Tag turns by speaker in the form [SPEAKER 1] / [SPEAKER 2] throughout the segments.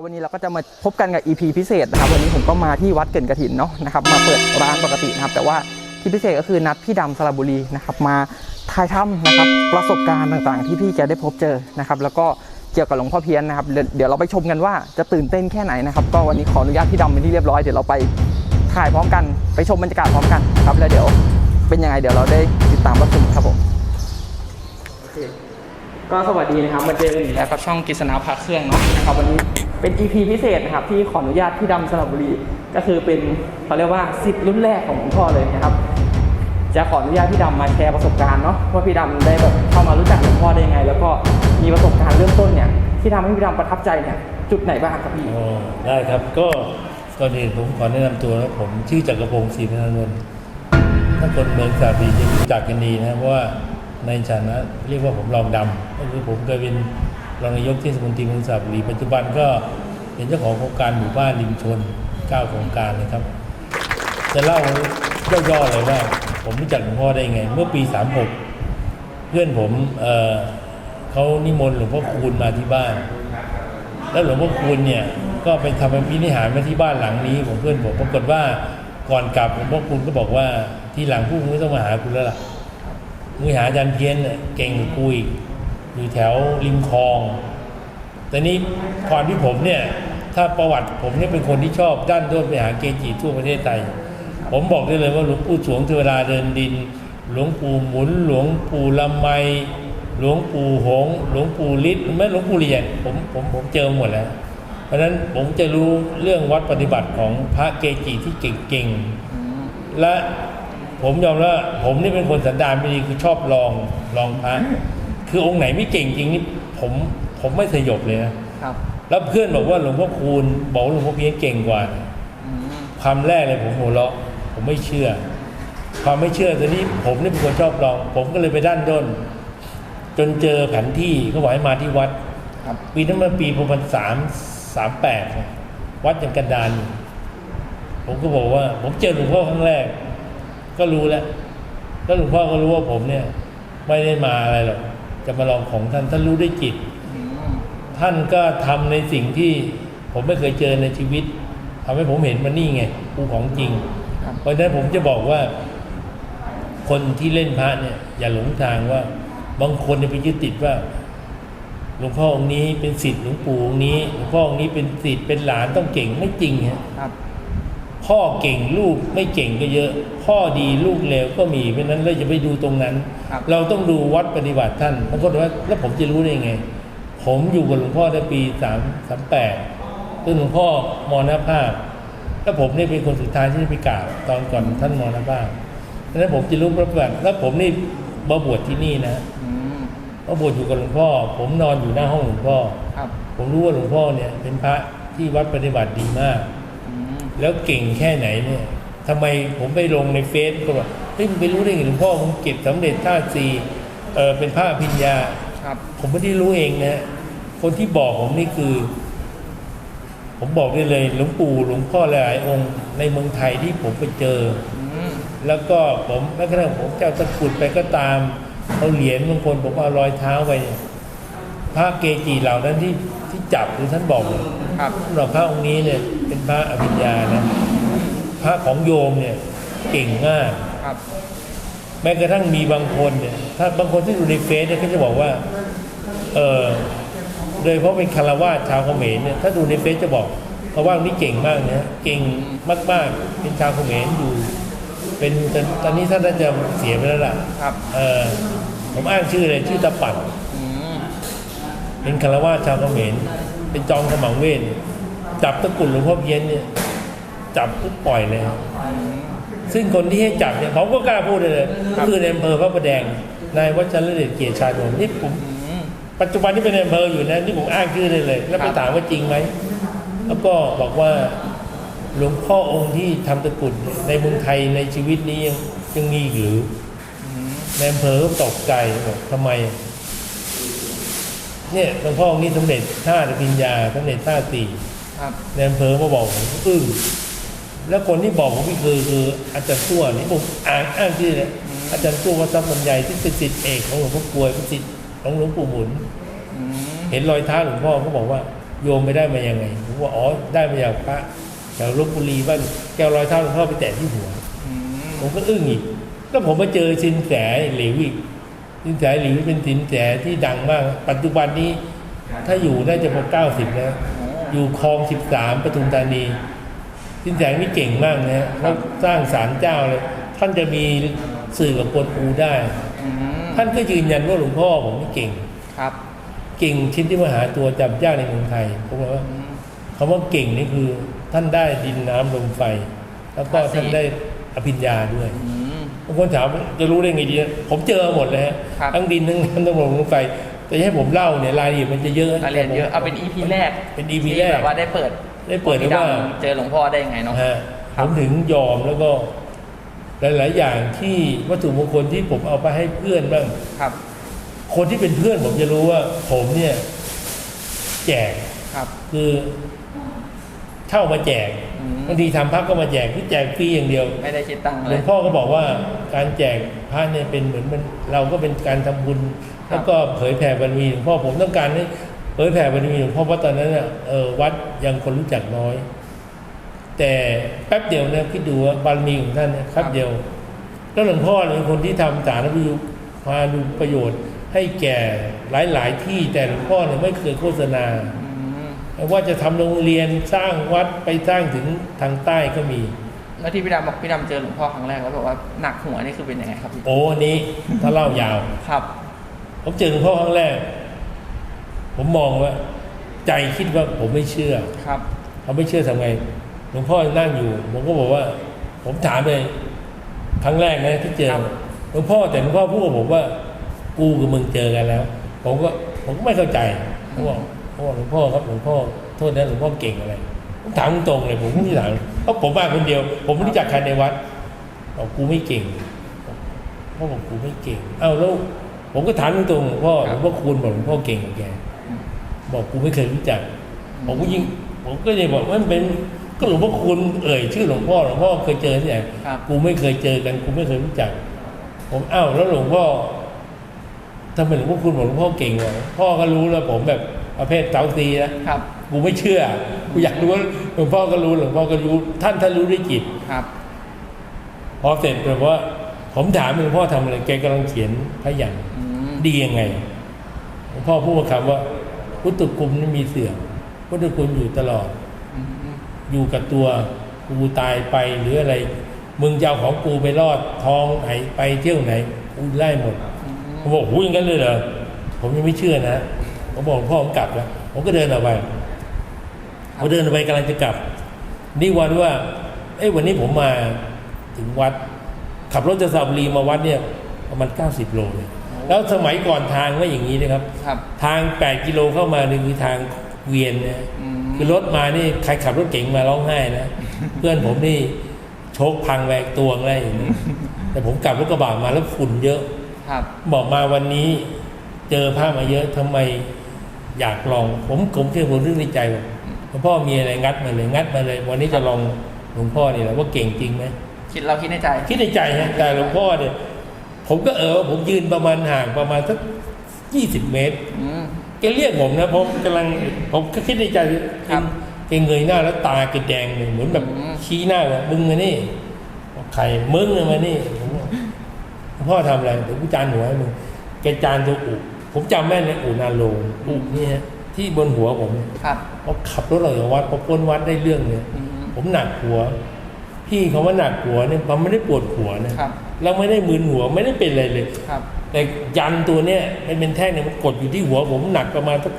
[SPEAKER 1] ครับวันนี้เราก็จะมาพบกันกับ EP พิเศษนะครับวันนี้ผมก็มาที่วัดเกินกระถินเนาะนะครับมาเปิดร้านปกตินะครับ แต่ว่าที่พิเศษก็คือนัดพี่ดำสระบุรีนะครับมาถ่ายทำนะครับประสบการณ์ต่างๆ ที่พี่แกได้พบเจอนะครับแล้วก็เกี่ยวกับหลวงพ่อเพี้ยนนะครับเดี๋ยวเดี๋ยวเราไปชมกันว่าจะตื่นเต้นแค่ไหนนะครับก็วันนี้ขออนุญาตพี่ดำเป็นที่เรียบร้อยเดี๋ยวเราไปถ่ายพร้อมกัน ไปชมบรรยากาศพร้อมกันครับแล้วเดี๋ยวเป็นยังไงเดี๋ยวเราได้ติดตามรับชมครับผมก็สวัสดีนะครับมาเจอกันอีกแล้วกับช่องกิษณาพาเครื่องเนาะนะครับวันนี้ เป็น EP พิเศษนะครับที่ขออนุญาตพี่ดำสระบุรี ก็คือเป็นเขาเรียกว่าสิทธิ์รุ่นแรกของหลวงพ่อเลยนะครับ จะขออนุญาตพี่ดำมาแชร์ประสบการณ์เนาะว่าพี่ดำได้แบบเข้ามารู้จักหลวงพ่อได้ยังไง แล้วก็มีประสบการณ์เริ่มต้นเนี่ยที่ทำให้พี่ดำประทับใจเนี่ยจุดไหนบ้างครับพี่
[SPEAKER 2] ได้ครับก็ก่อนอื่นผมขอแนะนำตัวนะผมชื่อจักรพงศ์ศรีพนานนท์ถ้าคนเมืองสระบุรีจะรู้จักกันดีนะเพราะว่าในฐานะเรียกว่าผมรองดำก็คือผมเคยเป็น รองนายกเทศมนตรีเมืองสระบุรีปัจจุบันก็เป็นเจ้าของโครงการหมู่บ้านริมชน9โครงการเลยครับ จะเล่าย่อๆเลยว่า ผมรู้จักหลวงพ่อได้ไง เมื่อปี 36 เพื่อนผมเเขานิมนต์หลวงพ่อคูณมาที่บ้าน แล้วหลวงพ่อคูณเนี่ยก็ไปทำเป็นพินิหารมาที่บ้านหลังนี้ของเพื่อนผมปรากฏว่าก่อนกลับหลวงพ่อคูณก็บอกว่าที่หลังผู้มึงไม่ต้องมาหาคุณแล้วล่ะมึงหาอาจารย์เพี้ยนเก่งกว่ากูอีก อยู่แถวริมคลอง แต่นี้ความที่ผมเนี่ย ถ้าประวัติผมเนี่ยเป็นคนที่ชอบด้านด้นไปหาเกจิทั่วประเทศไทย ผมบอกได้เลยว่าหลวงปู่สวงเทวดาเดินดิน หลวงปู่หมุน หลวงปู่ลำไม หลวงปู่หง หลวงปู่ฤทธิ์ไม่หลวงปู่เรียญผมผมผมเจอหมดแล้ว เพราะฉะนั้นผมจะรู้เรื่องวัดปฏิบัติของพระเกจิที่เก่งๆและผมยอมรับว่าผมนี่เป็นคนสันดานไม่ดีคือชอบลองลองพระ คือองค์ไหนไม่เก่งจริงนี่ผมผมไม่สยบเลยนะ
[SPEAKER 1] ครับ
[SPEAKER 2] แล้วเพื่อนบอกว่าหลวงพ่อคูณบอกว่าหลวงพ่อเพี้ยนเก่งกว่าคำแรกเลยผมหัวเราะผมไม่เชื่อ ความไม่เชื่อตอนนี้ผมนี่เป็นคนชอบลอง ผมก็เลยไปด้านด้น จนเจอแผนที่เขาบอกให้มาที่วัด
[SPEAKER 1] ครับ
[SPEAKER 2] ปีนั้นมันปีประมาณสามสามแปดวัดยังกันดานอยู่ผมก็บอกว่า ผมเจอหลวงพ่อครั้งแรก ก็รู้แล้วแล้วหลวงพ่อก็รู้ว่าผมเนี่ย ไม่ได้มาอะไรหรอก จะมาลองของท่านท่านรู้ด้วยจิต ท่านก็ทำในสิ่งที่ผมไม่เคยเจอในชีวิตทำให้ผมเห็นมันนี่ไงกูของจริง
[SPEAKER 1] ครับ
[SPEAKER 2] เพราะฉะนั้นผมจะบอกว่า คนที่เล่นพระเนี่ย อย่าหลงทางว่า บางคนเนี่ยไปยึดติดว่าหลวงพ่อองค์นี้เป็นศิษย์หลวงปู่องค์นี้หลวงพ่อองค์นี้เป็นศิษย์เป็นหลานต้องเก่งไม่จริงฮะ
[SPEAKER 1] ครับ
[SPEAKER 2] พ่อเก่งลูกไม่เก่งก็เยอะ พ่อดีลูกเลวก็มีเพราะฉะนั้นเราจะไปดูตรงนั้น
[SPEAKER 1] ครับ
[SPEAKER 2] เราต้องดูวัดปฏิบัติท่านบางคนบอกว่าแล้วผมจะรู้ได้ไง ผมอยู่กับหลวงพ่อตั้งปีสามสามแปดจนหลวงพ่อมรณภาพแล้วผมนี่เป็นคนสุดท้ายที่ได้ไปกราบตอนก่อนท่านมรณภาพเพราะฉะนั้นผมจะรู้ประวัติแล้วผมนี่มาบวชที่นี่นะ
[SPEAKER 1] อืม
[SPEAKER 2] มาบวชอยู่กับหลวงพ่อ ผมนอนอยู่หน้าห้องหลวงพ่อ
[SPEAKER 1] ครับ
[SPEAKER 2] ผมรู้ว่าหลวงพ่อเนี่ยเป็นพระที่วัดปฏิบัติดีมาก
[SPEAKER 1] อืม
[SPEAKER 2] แล้วเก่งแค่ไหนเนี่ยทำไมผมไปลงในเฟซก็บอกเฮ้ยมึงไปรู้ได้ไงหลวงพ่อมึงเก็บสำเร็จท่าสีเออเป็นพระอภิญญา
[SPEAKER 1] ครับ
[SPEAKER 2] ผมไม่ได้รู้เองนะคนที่บอกผมนี่คือ ผมบอกได้เลยหลวงปู่หลวงพ่อหลายๆองค์ในเมืองไทยที่ผมไปเจอ
[SPEAKER 1] อืม
[SPEAKER 2] แล้วก็ผมแม้กระทั่งผมเจ้าตะกรุดไปก็ตามเอาเหรียญบางคนผมเอารอยเท้าไปเนี่ย พระเกจิเหล่านั้นที่ที่จับหรือท่านบอกเนี่ย
[SPEAKER 1] ครับ
[SPEAKER 2] สำหรับพระองค์นี้เนี่ยเป็นพระอภิญญานะพระของโยมเนี่ยเก่งมาก
[SPEAKER 1] ครับ
[SPEAKER 2] แม้กระทั่งมีบางคนเนี่ย ถ้าบางคนที่ดูในเฟซเนี่ยก็จะบอกว่า เออโดยเฉพราะเป็นคารวาสชาวเขมรเนี่ยถ้าดูในเฟซจะบอกเขาว่านี่เก่งมากนะเก่งมากๆเป็นชาวเขมรอยู่เป็นตอนตอนนี้ท่านน่าจะเสียไปแล้วล่ะ
[SPEAKER 1] ครับ
[SPEAKER 2] เออผมอ้างชื่อเลยชื่อตะปัด
[SPEAKER 1] อืม
[SPEAKER 2] เป็นคารวาสชาวเขมรเป็นจอมขมังเวทจับตะกรุดหลวงพ่อเพี้ยนเนี่ยจับปุ๊บปล่อยเลยซึ่งคนที่ให้จับเนี่ยผมก็กล้าพูดเลยก็คือในอำเภอพระประแดงนายวัชรเดชเกียรติชาญผมนี่ผม
[SPEAKER 1] อืม
[SPEAKER 2] ปัจจุบันที่เป็นในอำเภออยู่นะนี่ผมอ้างชื่อได้เลย แล้วไป
[SPEAKER 1] ครับ
[SPEAKER 2] ถามว่าจริงไหมแล้วก็บอกว่าหลวงพ่อองค์ที่ทำตะกรุดในเมืองไทยในชีวิตนี้ยังยังมีอีกหรือ
[SPEAKER 1] อืม
[SPEAKER 2] ในอำเภอก็ตกใจบอกทำไม เนี่ยหลวงพ่อองค์นี้สำเร็จท่าอภิญญาสำเร็จท่าสี่
[SPEAKER 1] ครับ
[SPEAKER 2] ในอำเภอมาบอกผมอึ้งแล้วคนที่บอกผมพี่คือคืออาจารย์ตัวนี่ผมอ่านอ้างชื่อเลยอาจารย์ตัววัดทรัพย์บรรยายที่เป็นศิษย์เอกของหลวงพ่อกลวยเป็นศิษย์ของหลวงปู่หมุน
[SPEAKER 1] อืม
[SPEAKER 2] เห็นรอยเท้าหลวงพ่อก็บอกว่าโยมไปได้มายังไงผมว่าอ๋อได้มาจากพระแถวลบบุรีบ้านแก้วร้อยเท่าหลวงพ่อไปแตะที่หัว
[SPEAKER 1] อืม
[SPEAKER 2] ผมก็อึ้งอีกแล้วผมมาเจอสินแสหลิวอีก สินแสหลิวเป็นสินแสที่ดังมาก ปัจจุบันนี้ถ้าอยู่น่าจะพอเก้าสิบแล้วอยู่คลองสิบสามปทุมธานี สินแสนี่เก่งมากนะฮะเขาสร้างศาลเจ้าเลย ท่านจะมีสื่อกับกวนอูได้
[SPEAKER 1] อืม
[SPEAKER 2] ท่านก็ยืนยันว่าหลวงพ่อผมนี่เก่ง
[SPEAKER 1] ครับ
[SPEAKER 2] เก่งชิ้นที่มหาตัวจำยากในเมืองไทยผมบอกว่า
[SPEAKER 1] อืม
[SPEAKER 2] คำว่าเก่งนี่คือ ท่านได้ดินน้ำลมไฟ แล้วก็
[SPEAKER 1] ภาษี
[SPEAKER 2] ท่านได้อภิญญาด้วย
[SPEAKER 1] อืม
[SPEAKER 2] บางคนถามจะรู้ได้ไงดี ผมเจอหมดเลยฮะ
[SPEAKER 1] ครับ
[SPEAKER 2] ทั้งดินทั้งน้ำทั้งลมทั้งไฟแต่ให้ผมเล่าเนี่ยรายละเอียดมันจะเยอะ
[SPEAKER 1] รายละเอียดเยอะเอาเป็น EP แรก
[SPEAKER 2] เป็น EP
[SPEAKER 1] ที่
[SPEAKER 2] แรก
[SPEAKER 1] แบบว่าได้เปิด
[SPEAKER 2] ได้เปิด
[SPEAKER 1] พี่
[SPEAKER 2] ได้ว่า
[SPEAKER 1] ดำเจอหลวงพ่อได้ยังไงเนาะ
[SPEAKER 2] ฮะ
[SPEAKER 1] ค
[SPEAKER 2] ผ
[SPEAKER 1] รับ
[SPEAKER 2] มถึงยอมแล้วก็หลาย ๆ อย่างที่วัตถุมงคลที่ผมเอาไปให้เพื่อนบ้าง
[SPEAKER 1] ครับ
[SPEAKER 2] คนที่เป็นเพื่อนผมจะรู้ว่า ผมเนี่ย แจก
[SPEAKER 1] ครับ
[SPEAKER 2] คือเช่ามาแจก
[SPEAKER 1] อืม
[SPEAKER 2] บางทีทำพักก็มาแจกที่แจกฟรีอย่างเดียว
[SPEAKER 1] ไม่ได้คิดตังค์
[SPEAKER 2] ห
[SPEAKER 1] เล
[SPEAKER 2] ลวยงพ่อก็บอกว่าการแจกพระเนี่ยเป็นเหมือนมันเราก็เป็นการทำบุญ
[SPEAKER 1] ครับ
[SPEAKER 2] แล้วก็เผยแผ่บารมีหลวงพ่อผมต้องการให้เผยแผ่บารมีหลวงพ่อเพราะตอนนั้นเนี่ยเออวัดยังคนรู้จักน้อย แต่แป๊บเดียวเนี่ยคิดดูว่าบารมีของท่านเนี่ยแป๊บเดียวแล้วหลวงพ่อเนี่ยเป็นคนที่ทำสารประโยชน์พาดูประโยชน์ ให้แก่หลาย ๆ ที่แต่หลวงพ่อเนี่ยไม่เคยโฆษณา
[SPEAKER 1] อืม
[SPEAKER 2] ไม่ ว่าจะทำโรงเรียนสร้างวัดไปสร้างถึงทางใต้ก็มี
[SPEAKER 1] แล้วที่พี่ดำบอกพี่ดำเจอหลวงพ่อครั้งแรกแล้วบอกว่าหนักหัวนี่คือเป็นยังไงครับพี่
[SPEAKER 2] โอ้อันนี้ถ้าเล่ายาว
[SPEAKER 1] ครับ
[SPEAKER 2] ผมเจอหลวงพ่อครั้งแรก ผมมองว่า ใจคิดว่าผมไม่เชื่อ
[SPEAKER 1] ครับ
[SPEAKER 2] เขาไม่เชื่อทำไงหลวงพ่อนั่งอยู่ ผมก็บอกว่า ผมถามเลยครั้งแรกนะที่เจอ
[SPEAKER 1] ครับ
[SPEAKER 2] หลวงพ่อแต่หลวงพ่อพูดกับผมว่า กูกับมึงเจอกันแล้ว ผมก็ผมก็ไม่เข้าใจผมบอก ผมบอกหลวงพ่อครับหลวงพ่อโทษนะหลวงพ่อเก่งอะไรผมถามตรงๆเลยผมไม่ได้ถามเพราะผมมาคนเดียว ผมไม่รู้จักใครในวัดบอกกูไม่เก่งพ่อบอกกูไม่เก่ง เอ้าแล้วผมก็ถามตรงๆหลวงพ่อหลวงพ่อคูณบอกหลวงพ่อเก่งกว่าแกบอกกูไม่เคยรู้จักผมก็ยิ่งผมก็เลยบอกว่ามันเป็นก็หลวงพ่อคุณเอ่ยชื่อหลวงพ่อหลวงพ่อเคยเจอที่ไหน
[SPEAKER 1] ครับ
[SPEAKER 2] กูไม่เคยเจอกันกูไม่เคยรู้จัก ผมอ้าวแล้วหลวงพ่อทำไมหลวงพ่อคุณบอกหลวงพ่อเก่งวะพ่อก็รู้แล้วผมแบบ ประเภทเต้าซีนะครับกูไม่เชื่อกูอยากรู้ว่าหลวงพ่อก็รู้หลวงพ่อก็รู้ ท่านท่านรู้ด้วยจิต
[SPEAKER 1] ครับ
[SPEAKER 2] พอเสร็จแบบว่า ผมถามหลวงพ่อทำอะไรแกกำลังเขียนพยัญชนะ
[SPEAKER 1] อืม
[SPEAKER 2] ดียังไงหลวงพ่อพูดมาคำว่าพุทธคุณไม่มีเสื่อมพุทธคุณอยู่ตลอด
[SPEAKER 1] อืม
[SPEAKER 2] อยู่กับตัวกูตายไปหรืออะไร มึงจะเอาของกูไปรอดท้องไหนไปเที่ยวไหนกูไล่หมด
[SPEAKER 1] อืม
[SPEAKER 2] ผมบอกหูยอย่างนั้นเลยเหรอผมยังไม่เชื่อนะ ผมบอกหลวงพ่อผมกลับแล้วผมก็เดินออกไปพอเดินออกไปกำลังจะกลับ นี่วันว่า เอ้ยวันนี้ผมมาถึงวัด ขับรถจากสระบุรีมาวัดเนี่ยประมาณ90 โลเลยแล้วสมัยก่อนทางไม่อย่างนี้นะครับ
[SPEAKER 1] ครับ
[SPEAKER 2] ทาง 8 กิโลเข้ามานี่คือทางเวียนนะ
[SPEAKER 1] อืม
[SPEAKER 2] คือรถมานี่ใครขับรถเก๋งมาร้องไห้นะ เพื่อนผมนี่โชคพังแหวกตัวอะไรอย่างนี้แต่ผมกลับรถกระบะมาแล้วฝุ่นเยอะ
[SPEAKER 1] ครับ
[SPEAKER 2] บอกมาวันนี้ เจอภาพมาเยอะทำไม อยากลองผมผมเชื่อผมเรื่องในใจว่าหลวงพ่อมีอะไรงัดมาเลยงัดมาเลย วันนี้จะลองหลวงพ่อนี่แหละว่าเก่งจริงไหม
[SPEAKER 1] คิดเราคิดในใจ
[SPEAKER 2] คิดในใจฮะแต่หลวงพ่อเนี่ยผมก็เออว่าผมยืนประมาณห่างประมาณสักยี่สิบเมตร
[SPEAKER 1] อืม
[SPEAKER 2] แกเรียกผมนะผมกำลังผมก็คิดในใจ
[SPEAKER 1] ครับ
[SPEAKER 2] แกเงยหน้าแล้วตาแกแดงเลยเหมือนแบบ
[SPEAKER 1] อืม
[SPEAKER 2] ชี้หน้าเลยมึงมานี่บอกใครมึงน่ะมานี่ผมบอกพ่อทำอะไรเดี๋ยวกูจานหัวให้มึงแกจานตัวอุ ผมจำแม่นเลยอุนาโลงอุนี่ฮะที่บนหัวผม
[SPEAKER 1] ครับ
[SPEAKER 2] พอขับรถออกจากวัดพอพ้นวัดได้เรื่องเลย
[SPEAKER 1] อืม
[SPEAKER 2] ผมหนักหัว พี่เขาว่าหนักหัวเนี่ยมันไม่ได้ปวดหัวนะครับ เราไม่ได้มึนหัวไม่ได้เป็นอะไรเลย
[SPEAKER 1] ครับ
[SPEAKER 2] แต่ยันตัวเนี้ยมันเป็นแท่งเนี่ยมันกดอยู่ที่หัวผมหนักประมาณสัก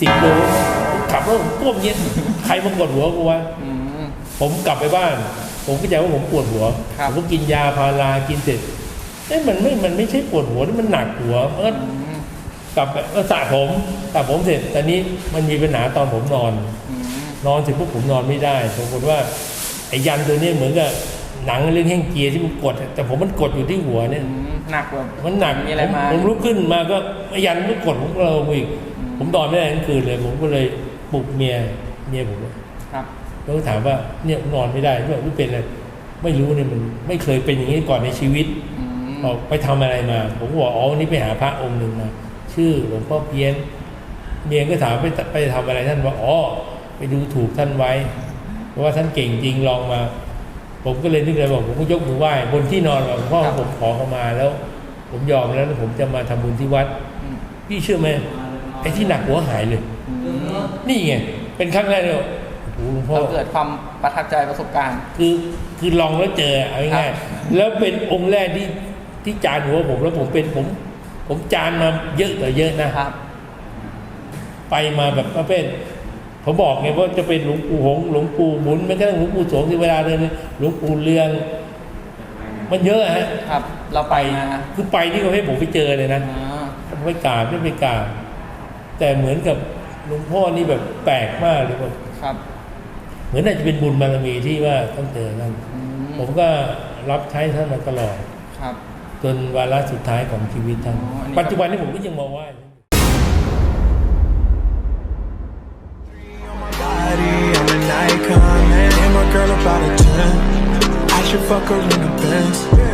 [SPEAKER 2] สิบโลผมขับรถผมก้มเย็นใครมากดหัวกูวะ
[SPEAKER 1] อืม
[SPEAKER 2] ผมกลับไปบ้าน ผมก็ใจว่าผมปวดหัว
[SPEAKER 1] ครับ
[SPEAKER 2] ผมก็กินยาพารากินเสร็จเอ้ยมันไม่มันไม่ใช่ปวดหัวนี่มันหนักหัวมันก็
[SPEAKER 1] อืม
[SPEAKER 2] กลับไปก็สระผมสระผมเสร็จตอนนี้มันมีปัญหาตอนผมนอน
[SPEAKER 1] อืม
[SPEAKER 2] นอนเสร็จปุ๊บผมนอนไม่ได้ปรากฏว่าไอ้ยันตัวเนี้ยเหมือนกับหนังเรื่องแห้งเจียที่มันกด แต่ผมมันกดอยู่ที่หัวเนี่ย
[SPEAKER 1] อืมหนักแบบ
[SPEAKER 2] มันหนัก
[SPEAKER 1] มีอะไร
[SPEAKER 2] ผม
[SPEAKER 1] มา
[SPEAKER 2] ผมลุกขึ้นมาก็ไอ้ยันมันกดผมก็เราอีก
[SPEAKER 1] อืม
[SPEAKER 2] ผมนอนไม่ได้ทั้งคืนเลย ผมก็เลยปลุกเมียเมียผม
[SPEAKER 1] ครับ
[SPEAKER 2] แล้วก็ถามว่าเนี่ยนอนไม่ได้ไม่รู้เป็นอะไรไม่รู้เนี่ยมันไม่เคยเป็นอย่างนี้ก่อนในชีวิต
[SPEAKER 1] อืม
[SPEAKER 2] บอกไปทำอะไรมา ผมก็บอกอ๋อวันนี้ไปหาพระองค์หนึ่งมา ชื่อหลวงพ่อเพี้ยนเมียก็ถามไปไปทำอะไรท่านว่าอ๋อไปดูถูกท่านไว้ เพราะว่าท่านเก่งจริงลองมา ผมก็เลยนึกเลยบอกผมก็ยกมือไหว้บนที่นอนบอกพ่อ
[SPEAKER 1] ครับ
[SPEAKER 2] ผมขอเข้ามาแล้ว ผมยอมแล้วแล้วผมจะมาทำบุญที่วัด
[SPEAKER 1] อืม
[SPEAKER 2] พี่เชื่อไหมไอ้ที่หนักหัวหายเลย
[SPEAKER 1] อืม
[SPEAKER 2] นี่ไงเป็นครั้งแรกเลยโอ้โหหลวงพ่อ
[SPEAKER 1] เราเกิดความประทับใจประสบการณ์
[SPEAKER 2] คือคือลองแล้วเจอเอาง่าย
[SPEAKER 1] ครับ
[SPEAKER 2] ๆแล้วเป็นองค์แรกที่ที่จานหัวผมแล้วผมเป็นผม ผมจานมาเยอะต่อเยอะนะ
[SPEAKER 1] ครับ
[SPEAKER 2] ไปมาแบบประเภทผมบอกไงว่าจะเป็นหลวงปู่หงส์หลวงปู่หมุนไม่กระทั่งหลวงปู่โสงที่เวลาเดินหลวงปู่เรือง มันเยอะฮะ
[SPEAKER 1] ครับ เราไปมา
[SPEAKER 2] คือไปนี่ก็ให้ผมไปเจอเลยนะ
[SPEAKER 1] อ๋อ
[SPEAKER 2] ผมไม่กราบไม่ไปกราบแต่เหมือนกับหลวงพ่อนี่แบบแปลกมากเลยว่า
[SPEAKER 1] ครับ
[SPEAKER 2] เหมือนอาจจะเป็นบุญบารมีที่ว่าต้องเจอท่าน
[SPEAKER 1] อืม
[SPEAKER 2] ผมก็รับใช้ท่านมาตลอด
[SPEAKER 1] ครับ
[SPEAKER 2] จนวาระสุดท้ายของชีวิตท่าน
[SPEAKER 1] อ๋ออันนี้
[SPEAKER 2] ปัจจุบันนี้ผมก็ยังมาไหว้
[SPEAKER 3] body, I'm an icon, man. And my girl about a 10. I should fuck her in the Benz.